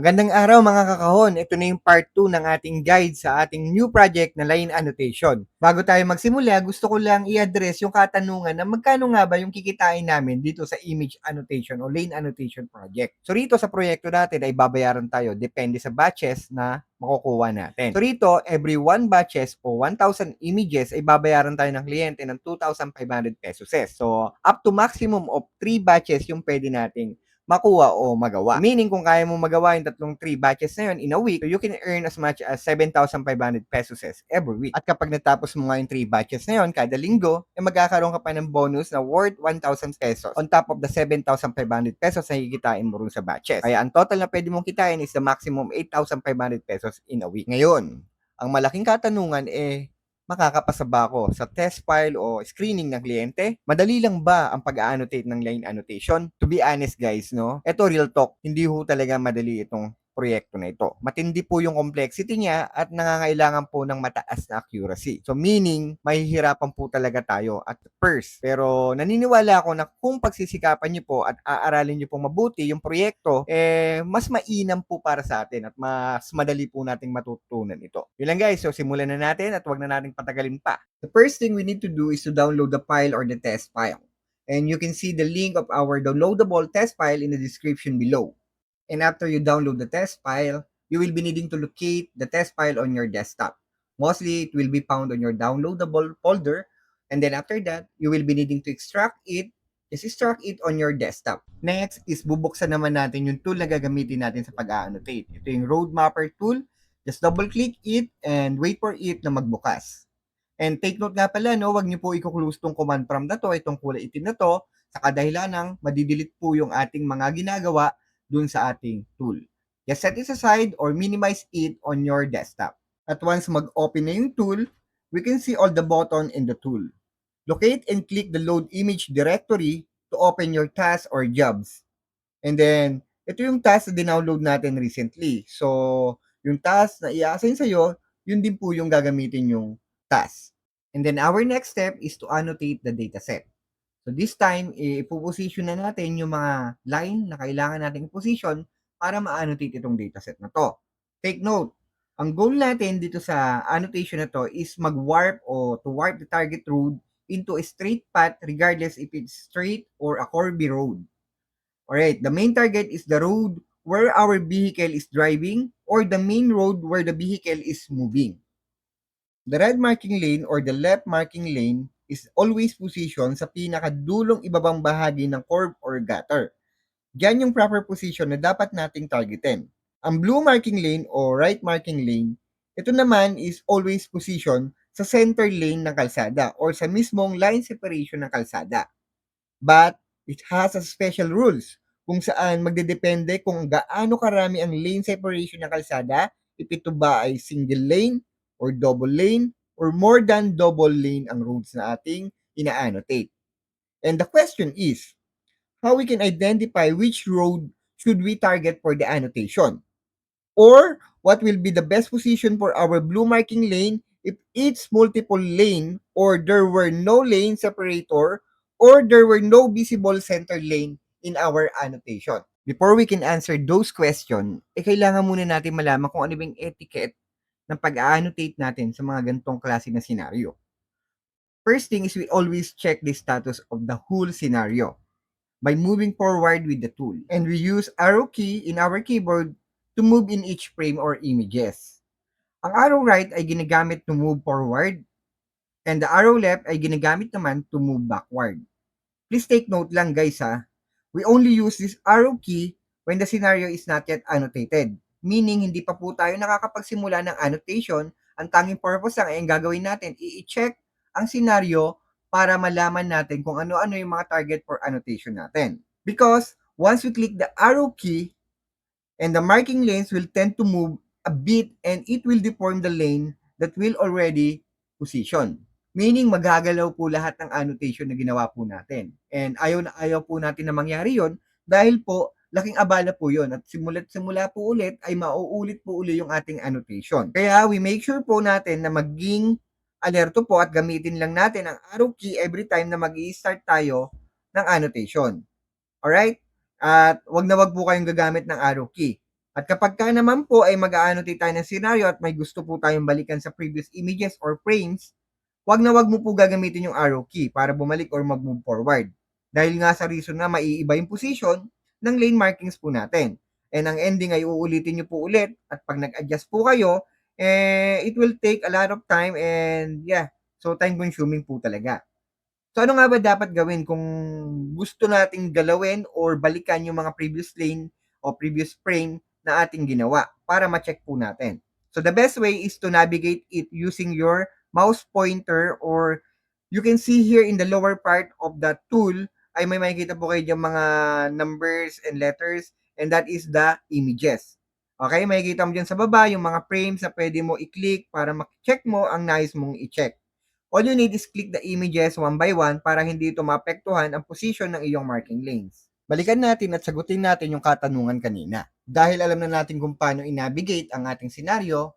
Magandang araw mga kakahon. Ito na yung part 2 ng ating guide sa ating new project na line annotation. Bago tayo magsimula, gusto ko lang i-address yung katanungan na magkano nga ba yung kikitain namin dito sa image annotation o lane annotation project. So rito sa proyekto natin ay babayaran tayo depende sa batches na makukuha natin. So rito, every 1 batches o 1,000 images ay babayaran tayo ng kliyente ng 2,500 pesos. So up to maximum of 3 batches yung pwede nating makuha o magawa. Meaning, kung kaya mo magawa yung tatlong 3 batches na yun in a week, so you can earn as much as 7,500 pesos every week. At kapag natapos mo nga yung 3 batches na yun, kada linggo, eh magkakaroon ka pa ng bonus na worth 1,000 pesos on top of the 7,500 pesos na hikitain mo rin sa batches. Kaya ang total na pwede mong kitain is the maximum 8,500 pesos in a week. Ngayon, ang malaking katanungan eh, makakapasa ba ako sa test file o screening ng kliyente? Madali lang ba ang pag-annotate ng line annotation? To be honest guys, no? Ito real talk, hindi ho talaga madali itong proyekto na ito. Matindi po yung complexity niya at nangangailangan po ng mataas na accuracy. So meaning, mahihirapan po talaga tayo at first. Pero naniniwala ako na kung pagsisikapan niyo po at aaralin niyo po mabuti yung proyekto, eh mas mainam po para sa atin at mas madali po nating matutunan ito. Yun lang guys, so simulan na natin at wag na nating patagalin pa. The first thing we need to do is to download the file or the test file. And you can see the link of our downloadable test file in the description below. And after you download the test file, you will be needing to locate the test file on your desktop. Mostly, it will be found on your downloadable folder. And then after that, you will be needing to extract it. Just extract it on your desktop. Next is bubuksan naman natin yung tool na gagamitin natin sa pag-annotate. Ito yung Road Mapper tool. Just double-click it and wait for it na magbukas. And take note nga pala, no, wag niyo po i-close tong command prompt na to, itong kulay itim na to, sa kadahilan ng madidelete po yung ating mga ginagawa dun sa ating tool. Just set it aside or minimize it on your desktop. At once mag-open na yung tool, we can see all the button in the tool. Locate and click the load image directory to open your tasks or jobs. And then, ito yung task na dinownload natin recently. So, yung task na i-assign sa'yo, yun din po yung gagamitin yung task. And then, our next step is to annotate the dataset. So this time, ipoposition na natin yung mga line na kailangan nating position para ma-annotate itong dataset na to. Take note, ang goal natin dito sa annotation na to is mag-warp o to warp the target road into a straight path regardless if it's straight or a curvy road. Alright, the main target is the road where our vehicle is driving or the main road where the vehicle is moving. The red marking lane or the left marking lane is always position sa pinakadulong ibabang bahagi ng curve or gutter. Diyan yung proper position na dapat nating targetin. Ang blue marking lane o right marking lane, ito naman is always position sa center lane ng kalsada or sa mismong line separation ng kalsada. But it has a special rules kung saan magdedepende kung gaano karami ang lane separation ng kalsada, if ito ba ay single lane or double lane or more than double lane ang roads na ating ina-annotate. And the question is, how we can identify which road should we target for the annotation? Or what will be the best position for our blue marking lane if it's multiple lane or there were no lane separator or there were no visible center lane in our annotation. Before we can answer those questions, eh kailangan muna natin malaman kung ano bang etiquette ng pag-annotate natin sa mga ganitong klase na senaryo. First thing is we always check the status of the whole scenario by moving forward with the tool. And we use arrow key in our keyboard to move in each frame or images. Ang arrow right ay ginagamit to move forward and the arrow left ay ginagamit naman to move backward. Please take note lang guys ha, we only use this arrow key when the scenario is not yet annotated meaning hindi pa po tayo nakakapagsimula ng annotation, ang tanging purpose lang ay ang gagawin natin, i-check ang senaryo para malaman natin kung ano-ano yung mga target for annotation natin. Because once we click the arrow key, and the marking lanes will tend to move a bit and it will deform the lane that will already position. Meaning magagalaw po lahat ng annotation na ginawa po natin. And ayaw na ayaw po natin na mangyari yon dahil po laking abala po yon at simula't simula po ulit ay mauulit po uli yung ating annotation. Kaya we make sure po natin na maging alerto po at gamitin lang natin ang arrow key every time na mag start tayo ng annotation. Alright? At wag na wag po kayong gagamit ng arrow key. At kapag ka naman po ay mag-aannotate tayo ng scenario at may gusto po tayong balikan sa previous images or frames, wag na wag mo po gagamitin yung arrow key para bumalik or mag-move forward. Dahil nga sa reason na maiiba yung position ng lane markings po natin. And ang ending ay uulitin nyo po ulit at pag nag-adjust po kayo, eh, it will take a lot of time and yeah, so time consuming po talaga. So ano nga ba dapat gawin kung gusto nating galawin or balikan yung mga previous lane o previous frame na ating ginawa para ma-check po natin. So the best way is to navigate it using your mouse pointer or you can see here in the lower part of the tool ay may makikita po kayo dyan mga numbers and letters and that is the images. Okay, makikita mo dyan sa baba yung mga frames na pwede mo i-click para ma-check mo ang nais mong i-check. All you need is click the images one by one para hindi ito maapektuhan ang position ng iyong marking lanes. Balikan natin at sagutin natin yung katanungan kanina. Dahil alam na natin kung paano i-navigate ang ating senaryo,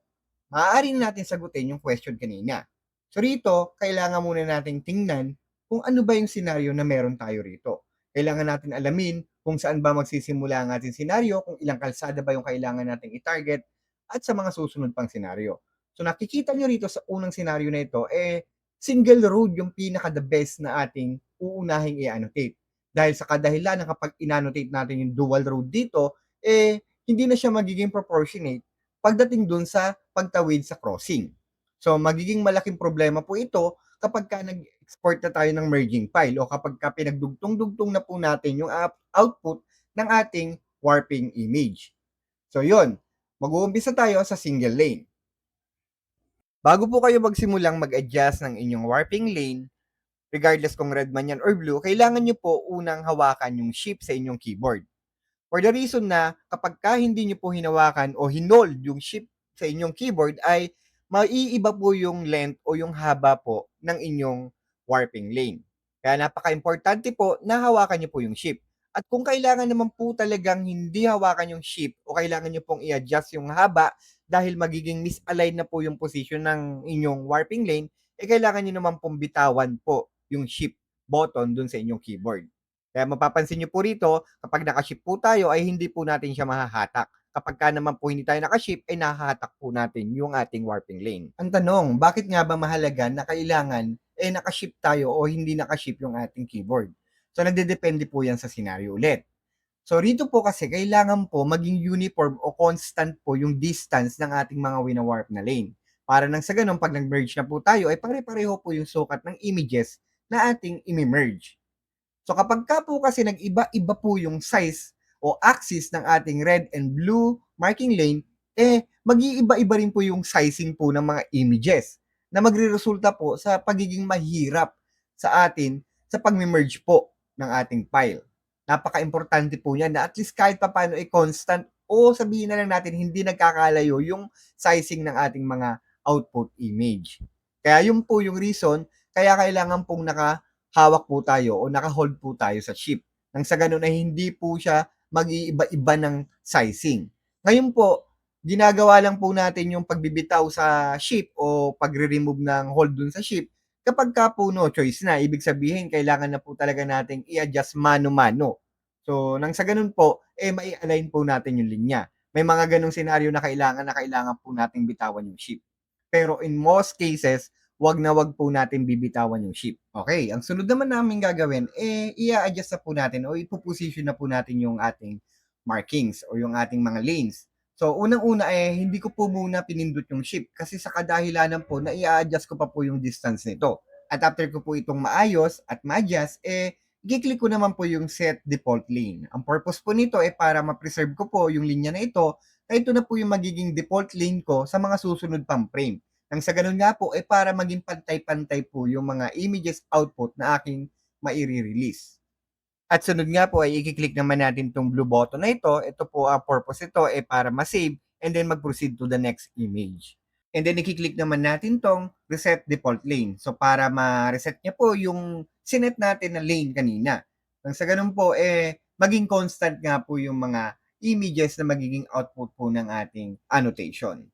maaari na natin sagutin yung question kanina. So rito, kailangan muna nating tingnan kung ano ba yung senaryo na meron tayo rito. Kailangan natin alamin kung saan ba magsisimula ang ating senaryo, kung ilang kalsada ba yung kailangan nating i-target, at sa mga susunod pang senaryo. So nakikita nyo rito sa unang senaryo na ito, eh, single road yung pinaka the best na ating uunahing i-annotate. Dahil sa kadahilan na kapag in-annotate natin yung dual road dito, eh, hindi na siya magiging proportionate pagdating dun sa pagtawid sa crossing. So, magiging malaking problema po ito kapag ka nag-export na tayo ng merging file o kapag ka pinagdugtong-dugtong na po natin yung output ng ating warping image. So, yun. Mag-uumpisa tayo sa single lane. Bago po kayo magsimulang mag-adjust ng inyong warping lane, regardless kung red man yan or blue, kailangan nyo po unang hawakan yung shift sa inyong keyboard. For the reason na kapag ka hindi nyo po hinawakan o hinold yung shift sa inyong keyboard ay maiiba po yung length o yung haba po ng inyong warping lane. Kaya napaka-importante po na hawakan nyo po yung shift. At kung kailangan naman po talagang hindi hawakan yung shift o kailangan nyo pong i-adjust yung haba dahil magiging misalign na po yung position ng inyong warping lane, eh kailangan nyo naman pong bitawan po yung shift button dun sa inyong keyboard. Kaya mapapansin nyo po rito, kapag nakaship po tayo ay hindi po natin siya mahahatak. Kapag ka naman po hindi tayo nakaship, ay nahahatak po natin yung ating warping lane. Ang tanong, bakit nga ba mahalaga na kailangan eh nakaship tayo o hindi nakaship yung ating keyboard? So, nagdedepende po yan sa scenario ulit. So, rito po kasi, kailangan po maging uniform o constant po yung distance ng ating mga winawarp na lane. Para nang sa ganun, pag nag-merge na po tayo, ay pare-pareho po yung sukat ng images na ating imi-merge. So, kapag ka po kasi nag-iba-iba po yung size o axis ng ating red and blue marking lane, eh, mag-iiba-iba rin po yung sizing po ng mga images na magre-resulta po sa pagiging mahirap sa atin sa pag-merge po ng ating file. Napaka-importante po niyan na at least kahit pa paano ay constant o sabihin na lang natin hindi nagkakalayo yung sizing ng ating mga output image. Kaya yun po yung reason kaya kailangan pong nakahawak po tayo o nakahold po tayo sa chip. Nang sa ganun ay hindi po siya mag-iiba-iba ng sizing. Ngayon po, ginagawa lang po natin yung pagbibitaw sa ship o pagre-remove ng hold dun sa ship kapag ka po no choice na, ibig sabihin, kailangan na po talaga nating i-adjust mano-mano. So, nang sa ganun po, eh, mai-align po natin yung linya. May mga ganong senaryo na kailangan na kailangan po nating bitawan yung ship. Pero in most cases, wag na wag po natin bibitawan yung ship. Okay, ang sunod naman namin gagawin, eh, i-adjust na po natin o ipoposition na po natin yung ating markings o yung ating mga lanes. So, unang-una eh, hindi ko po muna pinindot yung ship kasi sa kadahilanan po na i-adjust ko pa po yung distance nito. At after ko po itong maayos at ma-adjust, eh, i-click ko naman po yung set default lane. Ang purpose po nito eh para ma-preserve ko po yung linya na ito na ito na po yung magiging default lane ko sa mga susunod pang frame. Nang sa ganun nga po, eh para maging pantay-pantay po yung mga images output na aking mairi-release. At sunod nga po ay i-click naman natin itong blue button na ito. Ito po ang purpose ito ay para ma-save and then mag-proceed to the next image. And then i-click naman natin tong reset default lane. So para ma-reset niya po yung sinet natin na lane kanina. Nang sa ganun po, eh, maging constant nga po yung mga images na magiging output po ng ating annotation.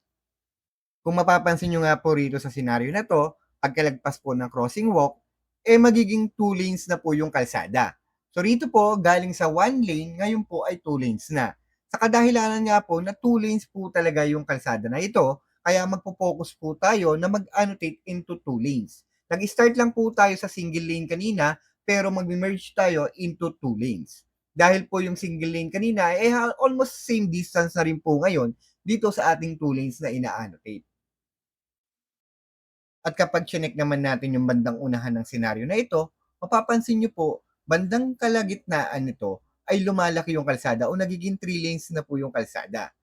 Kung mapapansin nyo nga po rito sa scenario na to, pagkalagpas po ng crossing walk, eh magiging two lanes na po yung kalsada. So rito po, galing sa one lane, ngayon po ay two lanes na. Sa kadahilanan nga po na two lanes po talaga yung kalsada na ito, kaya magpo-focus po tayo na mag-annotate into two lanes. Nag-start lang po tayo sa single lane kanina, pero mag-merge tayo into two lanes. Dahil po yung single lane kanina, eh almost same distance na rin po ngayon dito sa ating two lanes na ina-annotate. At kapag chinek naman natin yung bandang unahan ng senaryo na ito, mapapansin nyo po, bandang kalagitnaan nito ay lumalaki yung kalsada o nagiging 3 lanes na po yung kalsada.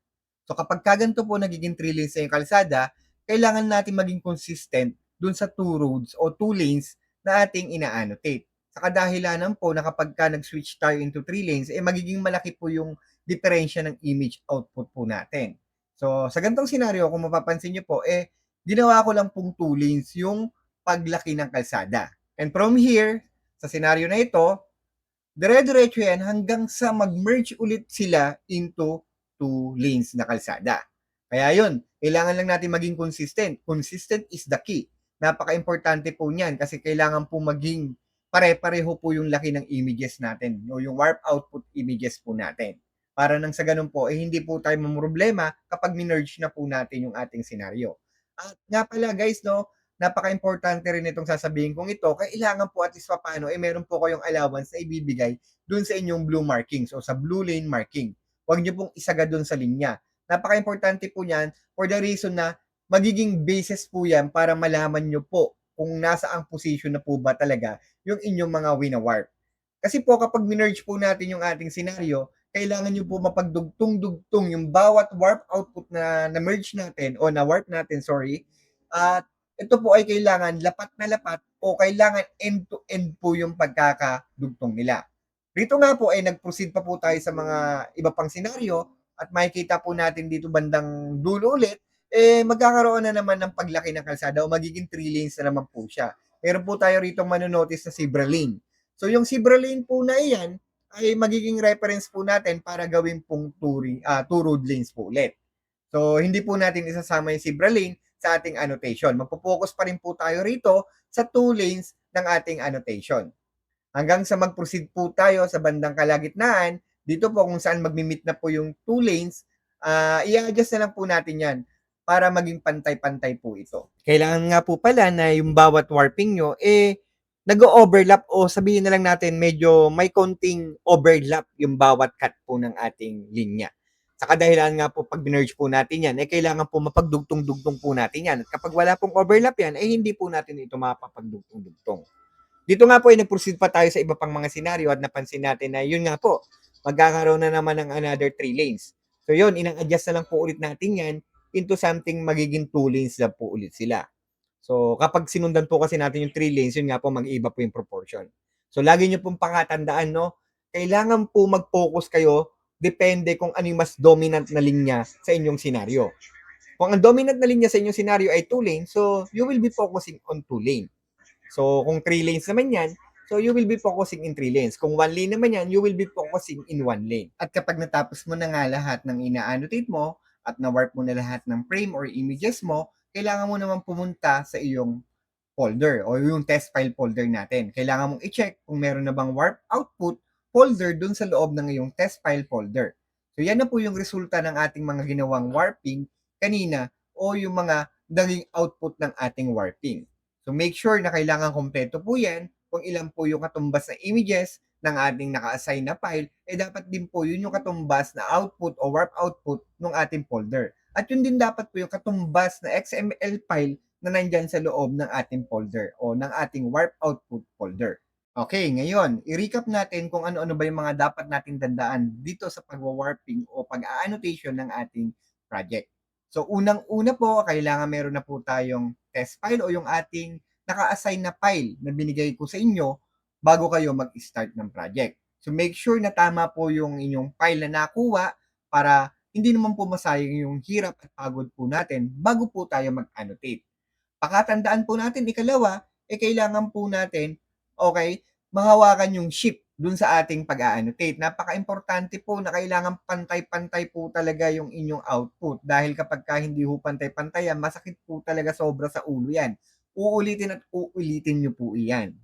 So kapag kaganto po nagiging 3 lanes na yung kalsada, kailangan natin maging consistent dun sa two roads o two lanes na ating ina-annotate. Sa kadahilanan po na kapag ka nag-switch tayo into 3 lanes, eh magiging malaki po yung diferensya ng image output po natin. So sa gantong senaryo, kung mapapansin nyo po, eh ginawa ko lang pong two lanes yung paglaki ng kalsada. And from here, sa senaryo na ito, dire-diretso yan hanggang sa mag-merge ulit sila into two lanes na kalsada. Kaya yun, kailangan lang natin maging consistent. Consistent is the key. Napaka-importante po niyan kasi kailangan po maging pare-pareho po yung laki ng images natin o yung warp output images po natin. Para nang sa ganun po, eh hindi po tayo mamroblema kapag minerge na po natin yung ating senaryo. At nga pala guys, no, napaka-importante rin itong sasabihin kong ito, kailangan po at least paano, eh meron po kayong allowance na ibibigay dun sa inyong blue markings o sa blue lane marking. Huwag niyo pong isagad dun sa linya. Napaka-importante po niyan for the reason na magiging basis po yan para malaman nyo po kung nasa ang position na po ba talaga yung inyong mga winawarp. Kasi po kapag minerge po natin yung ating senaryo, kailangan nyo po mapagdugtong-dugtong yung bawat warp output na na-merge natin o na-warp natin, sorry. At ito po ay kailangan lapat na lapat o kailangan end-to-end po yung pagkakadugtong nila. Rito nga po ay nag-proceed pa po tayo sa mga iba pang senaryo at makikita po natin dito bandang dulo ulit, eh magkakaroon na naman ng paglaki ng kalsada o magiging 3 lanes na naman po siya. Meron po tayo rito manonotice na zebra lane. So yung zebra lane po na iyan, ay magiging reference po natin para gawin pong two, uh, two road lanes po ulit. So, hindi po natin isasama yung zebra lane sa ating annotation. Magpo-focus pa rin po tayo rito sa two lanes ng ating annotation. Hanggang sa mag-proceed po tayo sa bandang kalagitnaan, dito po kung saan magmi-meet na po yung two lanes, uh, i-adjust na lang po natin yan para maging pantay-pantay po ito. Kailangan nga po pala na yung bawat warping nyo, eh, nag-overlap o sabihin na lang natin medyo may konting overlap yung bawat cut po ng ating linya. Sa kadahilan nga po pag binerge po natin yan, eh kailangan po mapagdugtong-dugtong po natin yan. At kapag wala pong overlap yan, eh hindi po natin ito mapapagdugtong-dugtong. Dito nga po ay nag-proceed pa tayo sa iba pang mga senaryo at napansin natin na yun nga po, magkakaroon na naman ng another three lanes. So yun, inang-adjust na lang po ulit natin yan into something magiging two lanes na po ulit sila. So, kapag sinundan po kasi natin yung three lanes, yun nga po, mag-iba po yung proportion. So, lagi nyo pong pakatandaan, no? Kailangan po mag-focus kayo depende kung ano yung mas dominant na linya sa inyong senaryo. Kung ang dominant na linya sa inyong senaryo ay two lane, so you will be focusing on two lane. So, kung three lanes naman yan, so you will be focusing in three lanes. Kung one lane naman yan, you will be focusing in one lane. At kapag natapos mo na nga lahat ng ina-annotate mo, at na-warp mo na lahat ng frame or images mo, kailangan mo naman pumunta sa iyong folder o yung test file folder natin. Kailangan mong i-check kung meron na bang warp output folder dun sa loob ng iyong test file folder. So yan na po yung resulta ng ating mga ginawang warping kanina o yung mga naging output ng ating warping. So make sure na kailangan kompleto po yan kung ilan po yung katumbas na images ng ating naka-assign na file, eh dapat din po yun yung katumbas na output o warp output ng ating folder. At yun din dapat po yung katumbas na XML file na nandyan sa loob ng ating folder o ng ating warp output folder. Okay, ngayon, i-recap natin kung ano-ano ba yung mga dapat nating tandaan dito sa pag-warping o pag-annotation ng ating project. So, unang-una po, kailangan meron na po tayong test file o yung ating naka-assign na file na binigay ko sa inyo bago kayo mag-start ng project. So, make sure na tama po yung inyong file na nakuha para hindi naman po masayang yung hirap at pagod po natin bago po tayo mag-annotate. Pakatandaan po natin, ikalawa, eh kailangan po natin, okay, mahawakan yung ship dun sa ating pag-annotate. Napaka-importante po na kailangan pantay-pantay po talaga yung inyong output dahil kapag ka hindi po pantay-pantay yan, masakit po talaga sobra sa ulo yan. Uulitin at uulitin nyo po iyan.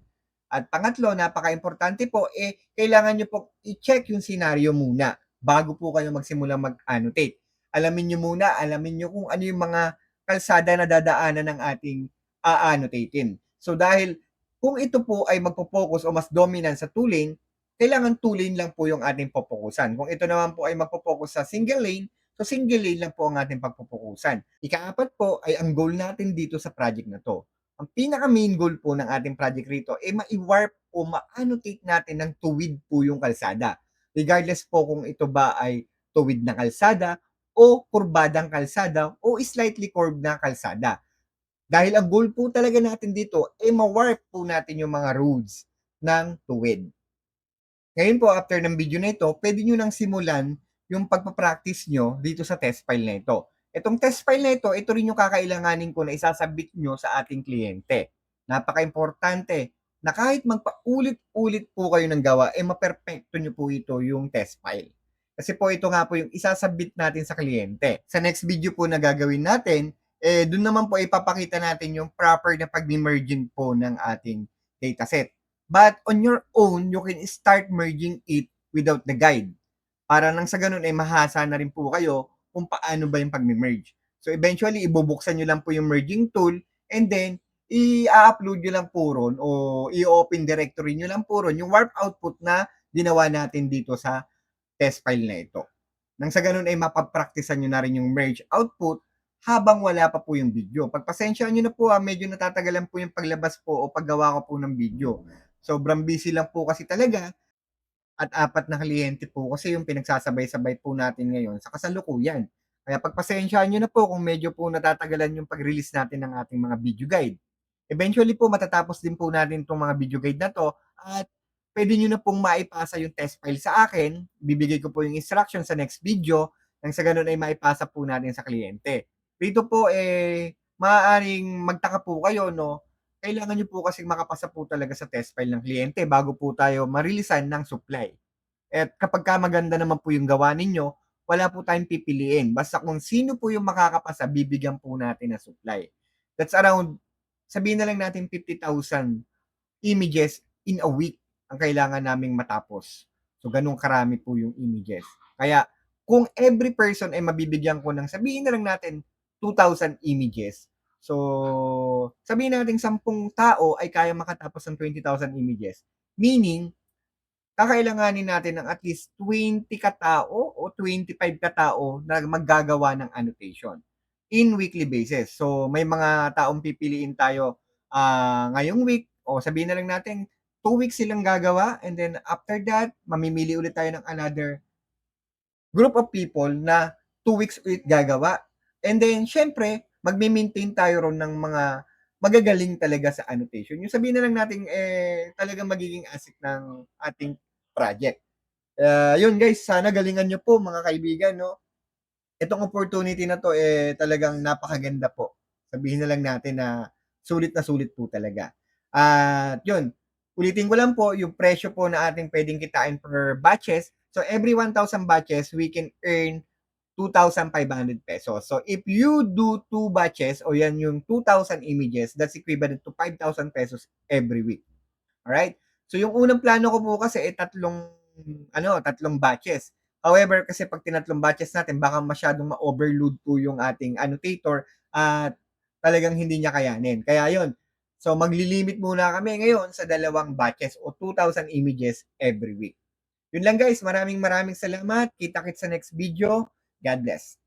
At pangatlo, napaka-importante po, eh, kailangan nyo po i-check yung scenario muna bago po kayo magsimula mag-annotate. Alamin nyo muna, alamin nyo kung ano yung mga kalsada na dadaanan ng ating a-annotatein. So dahil kung ito po ay magpo-focus o mas dominant sa two lane, kailangan two lane lang po yung ating popokusan. Kung ito naman po ay magpo-focus sa single lane, so single lane lang po ang ating pagpupukusan. Ikaapat po ay ang goal natin dito sa project na to. Ang pinaka main goal po ng ating project rito ay ma-warp o ma-annotate natin ng tuwid po yung kalsada. Regardless po kung ito ba ay tuwid na kalsada o kurbadang kalsada o slightly curved na kalsada. Dahil ang goal po talaga natin dito ay ma-warp po natin yung mga roads ng tuwid. Ngayon po, after ng video na ito, pwede nyo nang simulan yung pagpapractice nyo dito sa test file na ito. Itong test file na ito, ito rin yung kakailanganin ko na isasabit nyo sa ating kliyente. Napaka-importante na kahit magpaulit-ulit po kayo ng gawa, eh maperfecto nyo po ito yung test file. Kasi po ito nga po yung isasabit natin sa kliyente. Sa next video po na gagawin natin, eh doon naman po ipapakita natin yung proper na pag-merging po ng ating dataset. But on your own, you can start merging it without the guide. Para nang sa ganun ay mahasa na rin po kayo kung paano ba yung pag-merge. So eventually, ibubuksan nyo lang po yung merging tool and then i-upload nyo lang po ron o i-open directory nyo lang po ron yung warp output na ginawa natin dito sa test file na ito. Nang sa ganun ay mapapraktisan nyo na rin yung merge output habang wala pa po yung video. Pagpasensya nyo na po ha, medyo natatagalan po yung paglabas po o paggawa ko po ng video. Sobrang busy lang po kasi talaga at apat na kliyente po kasi yung pinagsasabay-sabay po natin ngayon sa kasalukuyan. Kaya pagpasensyahan nyo na po kung medyo po natatagalan yung pag-release natin ng ating mga video guide. Eventually po matatapos din po natin itong mga video guide na to at pwede nyo na pong maipasa yung test file sa akin. Bibigay ko po yung instruction sa next video nang sa ganun ay maipasa po natin sa kliyente. Dito po eh maaaring magtaka po kayo no kailangan nyo po kasi makapasa po talaga sa test file ng kliyente bago po tayo marilisan ng supply. At kapag ka maganda naman po yung gawa ninyo, wala po tayong pipiliin. Basta kung sino po yung makakapasa, bibigyan po natin ng supply. That's around, sabihin na lang natin 50,000 images in a week ang kailangan naming matapos. So, ganun karami po yung images. Kaya, kung every person ay mabibigyan ko ng, sabihin na lang natin, 2,000 images, So, sabihin natin 10 tao ay kaya makatapos ng 20,000 images. Meaning, kakailanganin natin ng at least 20 katao o 25 katao na maggagawa ng annotation in weekly basis. So, may mga taong pipiliin tayo uh, ngayong week o sabihin na lang natin 2 weeks silang gagawa and then after that, mamimili ulit tayo ng another group of people na 2 weeks ulit gagawa. And then, syempre, magme-maintain tayo ron ng mga magagaling talaga sa annotation. Yung sabihin na lang natin, eh, talagang magiging asset ng ating project. Uh, yun guys, sana galingan nyo po mga kaibigan, no? Itong opportunity na to, eh, talagang napakaganda po. Sabihin na lang natin na sulit na sulit po talaga. At uh, yun, ulitin ko lang po, yung presyo po na ating pwedeng kitain per batches. So, every 1,000 batches, we can earn 2,500 pesos. So, if you do two batches, o yan yung 2,000 images, that's equivalent to 5,000 pesos every week. Alright? So, yung unang plano ko po kasi ay tatlong, ano, tatlong batches. However, kasi pag tinatlong batches natin, baka masyadong ma-overload po yung ating annotator at talagang hindi niya kayanin. Kaya yon So, maglilimit muna kami ngayon sa dalawang batches o 2,000 images every week. Yun lang guys, maraming maraming salamat. Kita-kits sa next video. God bless.